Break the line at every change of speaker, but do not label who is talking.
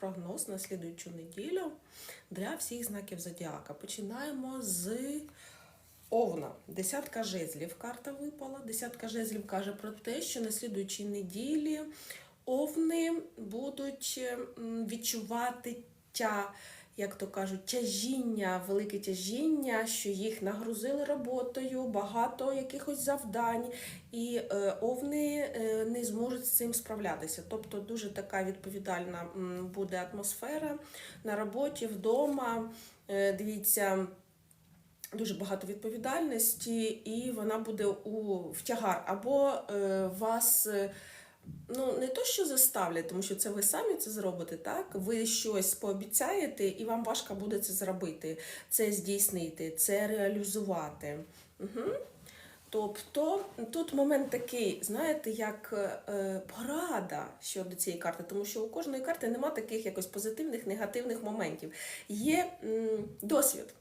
прогноз на слідуючу неділю для всіх знаків зодіака. Починаємо з Овна. Десятка жезлів. Карта випала. Десятка жезлів каже про те, що на слідуючій неділі овни будуть відчувати тя, як то кажуть, тяжіння, велике тяжіння, що їх нагрузили роботою, багато якихось завдань, і е, овни е, не зможуть з цим справлятися. Тобто дуже така відповідальна буде атмосфера на роботі, вдома. Е, Дивіться. Дуже багато відповідальності, і вона буде у в тягар. Або е, вас е, ну не то, що заставлять, тому що це ви самі це зробите, так? Ви щось пообіцяєте, і вам важко буде це зробити, це здійснити, це реалізувати. Угу. Тобто тут момент такий, знаєте, як е, порада щодо цієї карти, тому що у кожної карти нема таких якось позитивних, негативних моментів. Є м, досвід.